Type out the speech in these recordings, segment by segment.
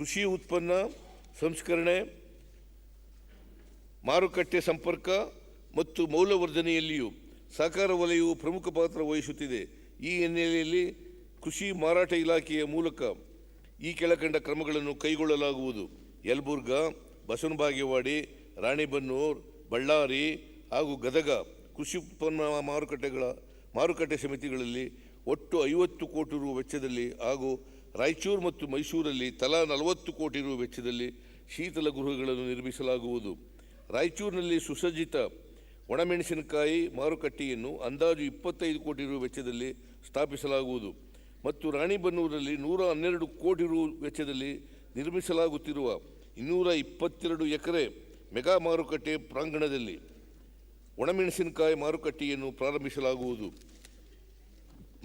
ಕೃಷಿ ಉತ್ಪನ್ನ, ಸಂಸ್ಕರಣೆ, ಮಾರುಕಟ್ಟೆ ಸಂಪರ್ಕ ಮತ್ತು ಮೌಲ್ಯವರ್ಧನೆಯಲ್ಲಿಯೂ ಸಹಕಾರ ವಲಯವು ಪ್ರಮುಖ ಪಾತ್ರ ವಹಿಸುತ್ತಿದೆ. ಈ ಹಿನ್ನೆಲೆಯಲ್ಲಿ ಕೃಷಿ ಮಾರಾಟ ಇಲಾಖೆಯ ಮೂಲಕ ಈ ಕೆಳಕಂಡ ಕ್ರಮಗಳನ್ನು ಕೈಗೊಳ್ಳಲಾಗುವುದು. ಯಲಬುರ್ಗಾ, ಬಸವನಬಾಗೇವಾಡಿ, ರಾಣಿಬನ್ನೂರ್, ಬಳ್ಳಾರಿ ಹಾಗೂ ಗದಗ ಕೃಷಿ ಉತ್ಪನ್ನ ಮಾರುಕಟ್ಟೆಗಳ ಮಾರುಕಟ್ಟೆ ಸಮಿತಿಗಳಲ್ಲಿ ಒಟ್ಟು ಐವತ್ತು ಕೋಟಿ ರು ವೆಚ್ಚದಲ್ಲಿ ಹಾಗೂ ರಾಯಚೂರು ಮತ್ತು ಮೈಸೂರಲ್ಲಿ ತಲಾ ನಲವತ್ತು ಕೋಟಿ ರು ವೆಚ್ಚದಲ್ಲಿ ಶೀತಲ ಗೃಹಗಳನ್ನು ನಿರ್ಮಿಸಲಾಗುವುದು. ರಾಯಚೂರಿನಲ್ಲಿ ಸುಸಜ್ಜಿತ ಒಣಮೆಣಸಿನಕಾಯಿ ಮಾರುಕಟ್ಟೆಯನ್ನು ಅಂದಾಜು ಇಪ್ಪತ್ತೈದು ಕೋಟಿ ರು ವೆಚ್ಚದಲ್ಲಿ ಸ್ಥಾಪಿಸಲಾಗುವುದು ಮತ್ತು ರಾಣಿಬೆನ್ನೂರಲ್ಲಿ ನೂರ ಹನ್ನೆರಡು ಕೋಟಿ ರು ವೆಚ್ಚದಲ್ಲಿ ನಿರ್ಮಿಸಲಾಗುತ್ತಿರುವ ಇನ್ನೂರ ಇಪ್ಪತ್ತೆರಡು ಎಕರೆ ಮೆಗಾ ಮಾರುಕಟ್ಟೆ ಪ್ರಾಂಗಣದಲ್ಲಿ ಒಣಮೆಣಸಿನಕಾಯಿ ಮಾರುಕಟ್ಟೆಯನ್ನು ಪ್ರಾರಂಭಿಸಲಾಗುವುದು.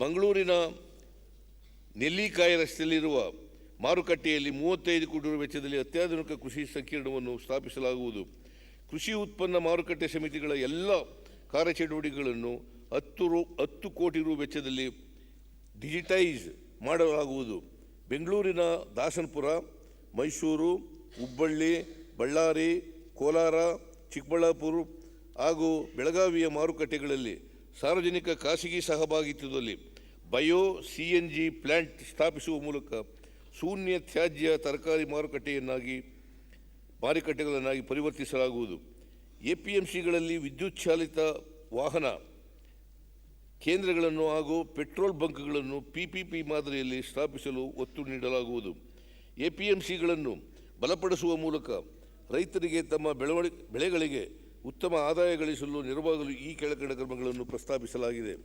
ಮಂಗಳೂರಿನ ನೆಲ್ಲಿಕಾಯಿ ರಸ್ತೆಯಲ್ಲಿರುವ ಮಾರುಕಟ್ಟೆಯಲ್ಲಿ ಮೂವತ್ತೈದು ಕೋಟಿ ರೂಪಾಯಿ ವೆಚ್ಚದಲ್ಲಿ ಅತ್ಯಾಧುನಿಕ ಕೃಷಿ ಸಂಕೀರ್ಣವನ್ನು ಸ್ಥಾಪಿಸಲಾಗುವುದು. ಕೃಷಿ ಉತ್ಪನ್ನ ಮಾರುಕಟ್ಟೆ ಸಮಿತಿಗಳ ಎಲ್ಲ ಕಾರ್ಯಚಟುವಟಿಕೆಗಳನ್ನು ಹತ್ತು ರು, ಹತ್ತು ಕೋಟಿ ರು ವೆಚ್ಚದಲ್ಲಿ ಡಿಜಿಟೈಸ್ ಮಾಡಲಾಗುವುದು. ಬೆಂಗಳೂರಿನ ದಾಸನಪುರ, ಮೈಸೂರು, ಹುಬ್ಬಳ್ಳಿ, ಬಳ್ಳಾರಿ, ಕೋಲಾರ, ಚಿಕ್ಕಬಳ್ಳಾಪುರ ಹಾಗೂ ಬೆಳಗಾವಿಯ ಮಾರುಕಟ್ಟೆಗಳಲ್ಲಿ ಸಾರ್ವಜನಿಕ ಖಾಸಗಿ ಸಹಭಾಗಿತ್ವದಲ್ಲಿ bio C N G plant ಸ್ಥಾಪಿಸುವ ಮೂಲಕ ಶೂನ್ಯ ತ್ಯಾಜ್ಯ ತರಕಾರಿ ಮಾರುಕಟ್ಟೆಯನ್ನಾಗಿ, ಮಾರುಕಟ್ಟೆಗಳನ್ನಾಗಿ ಪರಿವರ್ತಿಸಲಾಗುವುದು. ಎ ಪಿ ಎಂ ಸಿಗಳಲ್ಲಿ ವಿದ್ಯುತ್ ಚಾಲಿತ ವಾಹನ ಕೇಂದ್ರಗಳನ್ನು ಹಾಗೂ ಪೆಟ್ರೋಲ್ ಬಂಕ್ಗಳನ್ನು ಪಿ ಪಿ ಪಿ ಮಾದರಿಯಲ್ಲಿ ಸ್ಥಾಪಿಸಲು ಒತ್ತು ನೀಡಲಾಗುವುದು. ಎ ಪಿ ಎಂ ಸಿಗಳನ್ನು ಬಲಪಡಿಸುವ ಮೂಲಕ ರೈತರಿಗೆ ತಮ್ಮ ಬೆಳವಣಿ, ಬೆಳೆಗಳಿಗೆ ಉತ್ತಮ ಆದಾಯ ಗಳಿಸಲು ನೆರವಾಗಲು ಈ ಕೆಳಕಂಡ ಕ್ರಮಗಳನ್ನು ಪ್ರಸ್ತಾಪಿಸಲಾಗಿದೆ.